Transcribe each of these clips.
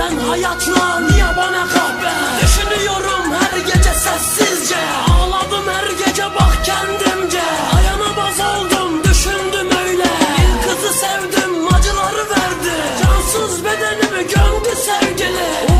hayatla niye bana kahve Düşünüyorum her gece sessizce. Ağladım her gece bak kendimce. Dayanamaz oldum düşündüm öyle. Bir kızı sevdim acıları verdi. Cansız bedenimi gömdü sevgili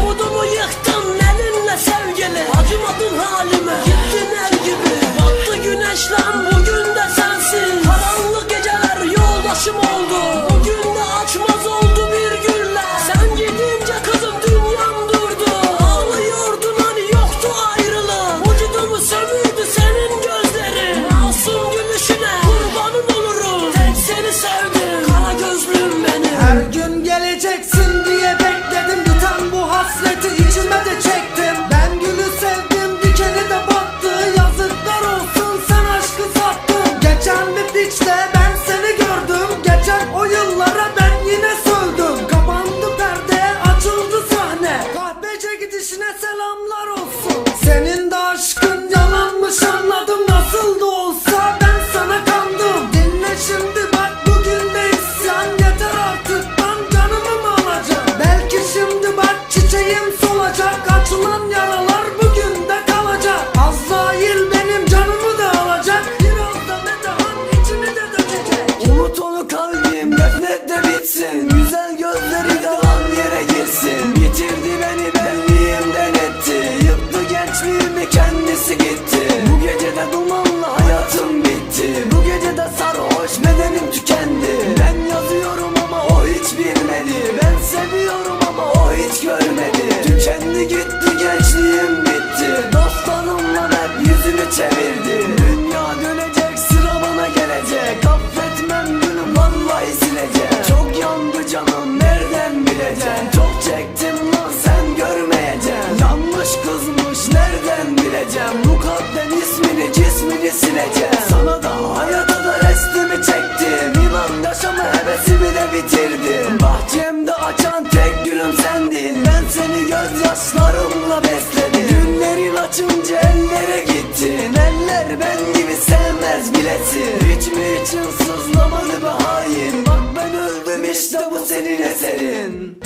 gün geleceksin diye bekledim. Biten bu hasreti içime de çektim. Ben gülü sevdim dikeni de battı. Yazıklar olsun sen aşkı sattın. Geçen bir piçte nefret de bitsin. Güzel gözleri yalan yere girsin. Bitirdi beni benliğimden etti. Yıktı gençliğimi kendisi gitti. Bu gecede dumanla hayatım bitti. Bu gecede sarhoş bedenim tükendi. Ben yazıyorum ama o hiç bilmedi. Ben seviyorum ama o hiç görmedi. Tükendi gitti gençliğim bitti. Dostlarımla hep yüzünü çevirdi Dünya dönecek sıra bana gelecek. Affetmem Bu kalpten ismini cismini sileceğim. Sana da hayata da restimi çektim. İnan yaşama hevesimi de bitirdim. Bahçemde açan tek gülüm sendin. Ben seni gözyaşlarımla besledim. Günlerin açınca ellere gittin. Eller ben gibi sevmez bilesin. Hiç mi için sızlamadı be hain? Bak ben öldüm işte bu senin eserin